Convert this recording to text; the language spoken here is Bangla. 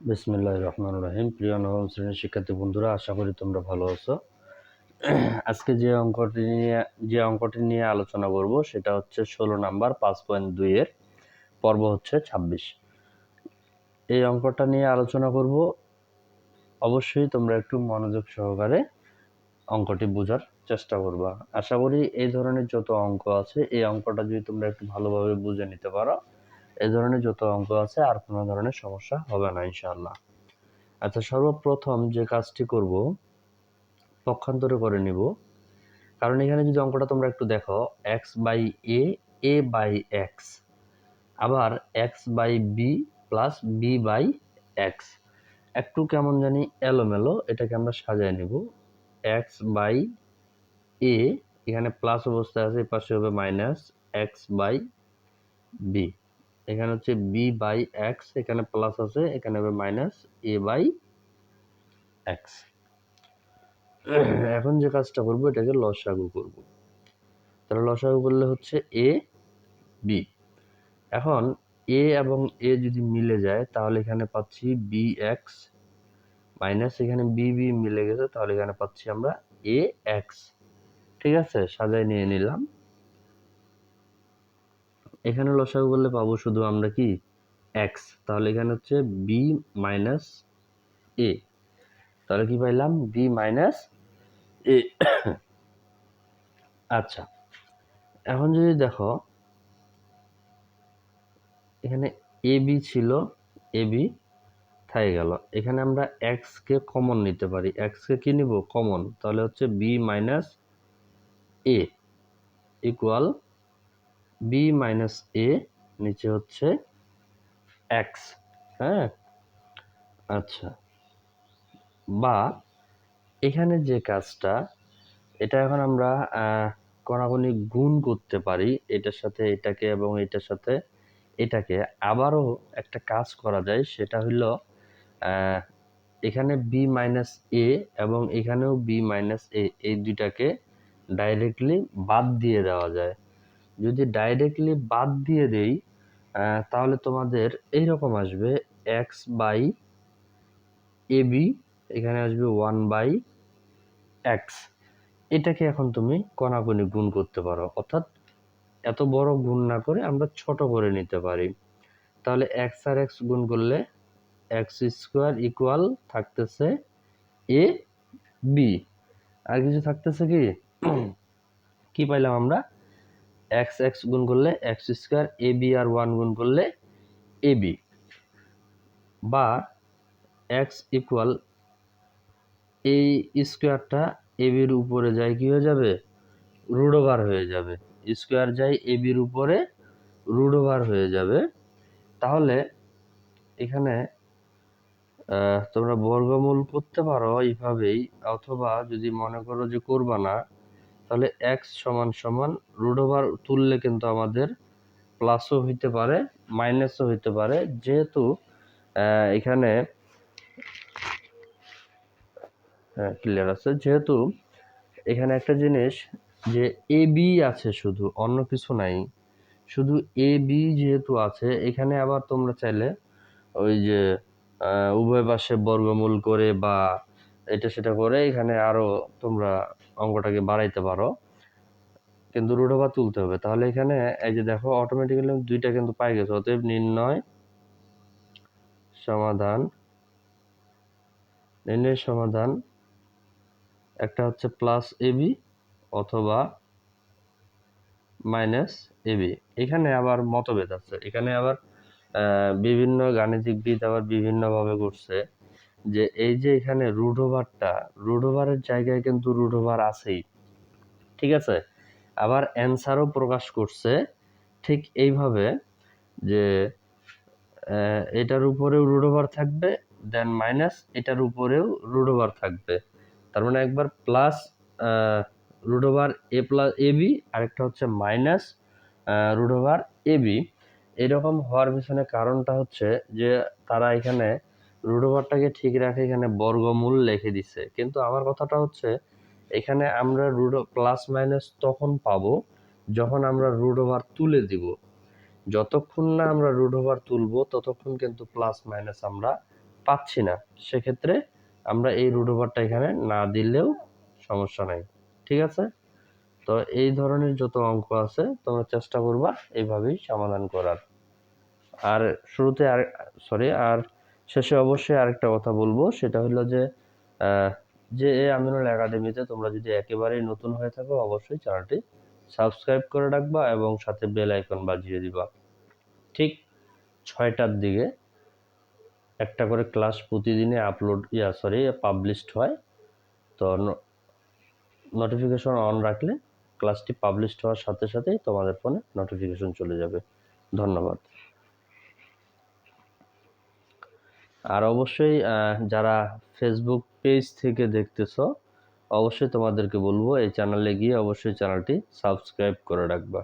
বিসমিল্লাহ রহমান রহিম। প্রিয় নবম শ্রেণির শিক্ষার্থী বন্ধুরা, আশা করি তোমরা ভালো আছো। আজকে যে অঙ্কটি নিয়ে, যে অঙ্কটি নিয়ে আলোচনা করব, সেটা হচ্ছে ষোলো নাম্বার পাঁচ পয়েন্ট দুইয়ের পর্ব হচ্ছে ছাব্বিশ। এই অঙ্কটা নিয়ে আলোচনা করব। অবশ্যই তোমরা একটু মনোযোগ সহকারে অঙ্কটি বোঝার চেষ্টা করবা। আশা করি এই ধরনের যত অঙ্ক আছে, এই অঙ্কটা যদি তোমরা একটু ভালোভাবে বুঝে নিতে পারো এই ধরনের যত অঙ্ক আছে আর কোনো ধরনের সমস্যা হবে না, ইনশাআল্লাহ। আচ্ছা সর্বপ্রথম যে কাজটি করব, পক্ষান্তরে করে নিব। কারণ এখানে যদি অঙ্কটা তোমরা একটু দেখো x by a a by x আবার x by b plus b by x একটু কেমন জানি এলোমেলো, এটাকে আমরা সাজায় নিব। এক্স বাই এ এখানে প্লাস অবস্থায় আছে পাশে হবে মাইনাস এক্স বাই বি এখানে হচ্ছে বি বাই এক্স এখানে প্লাস আছে এখানে হবে মাইনাস এ বাই এক্স এখন যে কাজটা করব এটাকে লসাগু করব। তাহলে লসাগু করলে হচ্ছে এ বি এখন এ এবং এ যদি মিলে যায় তাহলে এখানে পাচ্ছি বি এক্স মাইনাস এখানে বি বি মিলে গেছে তাহলে এখানে পাচ্ছি আমরা এ এক্স ঠিক আছে? সাজায় নিয়ে নিলাম। এখানে লসাগু করলে পাবো শুধু আমরা কি? এক্স তাহলে এখানে হচ্ছে বি মাইনাস এ তাহলে কি পাইলাম? বি মাইনাস এ আচ্ছা এখন যদি দেখো, এখানে এ বি ছিল এ বি থাকে গেল। এখানে আমরা এক্স কে কমন নিতে পারি। এক্স কে কি নিব? কমন তাহলে হচ্ছে b minus a equal b minus a নিচে হচ্ছে এক্স হ্যাঁ? আচ্ছা। বা এখানে যে কাজটা, এটা এখন আমরা কণাকণি গুণ করতে পারি, এটার সাথে এটাকে এবং এটার সাথে এটাকে। আবারও একটা কাজ করা যায়, সেটা হলো এখানে বি মাইনাস এ এবং এখানেও বি মাইনাস এ এই দুইটাকে ডাইরেক্টলি বাদ দিয়ে দেওয়া যায়। যদি ডাইরেক্টলি বাদ দিয়ে দেই তাহলে তোমাদের এই রকম আসবে এক্স বাই এ বি এখানে আসবে ওয়ান বাই এক্স এটাকে এখন তুমি কণাকণি গুণ করতে পারো, অর্থাৎ এত বড় গুণ না করে আমরা ছোট করে নিতে পারি। তাহলে এক্স আর এক্স গুণ করলে এক্স স্কোয়ার ইকুয়াল থাকতেছে এ বি আর কিছু থাকতেছে কি? কি পাইলাম আমরা? এক্স এক্স গুণ করলে এক্স স্কোয়ার, এ বি আর ওয়ান গুণ করলে এ বি। বা এক্স ইকুয়াল এই স্কোয়ারটা এ বির উপরে যায় কি হয়ে যাবে? রুট ওভার হয়ে যাবে। স্কোয়ার যায় এ বির উপরে, রুট ওভার হয়ে যাবে। তাহলে এখানে তোমরা বর্গমূল করতে পারো এইভাবেই, অথবা যদি মনে করো যে করবা না তাহলে এক্স সমান সমান রুট ওভার তুললে কিন্তু আমাদের প্লাসও হইতে পারে মাইনাসও হইতে পারে। যেহেতু এখানে ক্লিয়ার আছে। যেহেতু এখানে একটা জিনিস যে এ বি আছে শুধু, অন্য কিছু নাই। শুধু এ বি যেহেতু আছে, এখানে আবার তোমরা চাইলে ওই যে উভয় পাশে বর্গমূল করে বা এটা সেটা করে এখানে আরও তোমরা অঙ্কটাকে বাড়াইতে পারো। কিন্তু রুডোবা তুলতে হবে। তাহলে এখানে এই যে দেখো অটোমেটিক্যালি দুইটা কিন্তু পাই গেছে। অতএব নির্ণয় সমাধান নির্ণয় সমাধান একটা হচ্ছে প্লাস এবি অথবা মাইনাস এবি এখানে আবার মতভেদ আছে। এখানে আবার বিভিন্ন গাণিতিকবিদ আবার বিভিন্নভাবে করছে যে এই যে এখানে রুডোভারটা, রুডোভারের জায়গায় কিন্তু রুট রুডোভার আছেই। ঠিক আছে? আবার অ্যান্সারও প্রকাশ করছে ঠিক এইভাবে যে এটার উপরেও রুট রুডোভার থাকবে, দেন মাইনাস এটার উপরেও রুট রুডোভার থাকবে। তার মানে একবার plus root root over a plus a b আরেকটা হচ্ছে minus root root over a b এরকম হওয়ার পিছনে কারণটা হচ্ছে যে, তারা এখানে রুডোভারটাকে ঠিক রাখে এখানে বর্গমূল লিখে দিছে। কিন্তু আমার কথাটা হচ্ছে, এখানে আমরা রুডো প্লাস মাইনাস তখন পাবো যখন আমরা রুডোভার তুলে দিব। যতক্ষণ না আমরা রুডোভার তুলব, ততক্ষণ কিন্তু প্লাস মাইনাস আমরা পাচ্ছি না। সেক্ষেত্রে আমরা এই রুট ওভারটা এখানে না দিলেও সমস্যা নাই। ঠিক আছে? তো এই ধরনের যত অঙ্ক আছে, তোমরা চেষ্টা করবা এইভাবেই সমাধান করার। আর শুরুতে আর সরি আর শেষে অবশ্যই আরেকটা কথা বলব, সেটা হলো যে যে এ আমিনুল একাডেমিতে তোমরা যদি একেবারেই নতুন হয়ে থাকো, অবশ্যই চ্যানেলটি সাবস্ক্রাইব করে রাখবা এবং সাথে বেল আইকন বাজিয়ে দিবা। ঠিক ছয়টার দিকে একটা করে ক্লাস প্রতিদিনে আপলোড, ইয়া, সরি পাবলিশড হয়। তো নোটিফিকেশন অন রাখলে ক্লাসটি পাবলিশড হওয়ার সাথে সাথেই তোমাদের ফোনে নোটিফিকেশন চলে যাবে। ধন্যবাদ। আর অবশ্যই যারা ফেসবুক পেজ থেকে দেখতেছো, অবশ্যই তোমাদেরকে বলব, এই চ্যানেলে গিয়ে অবশ্যই চ্যানেলটি সাবস্ক্রাইব করে রাখবা।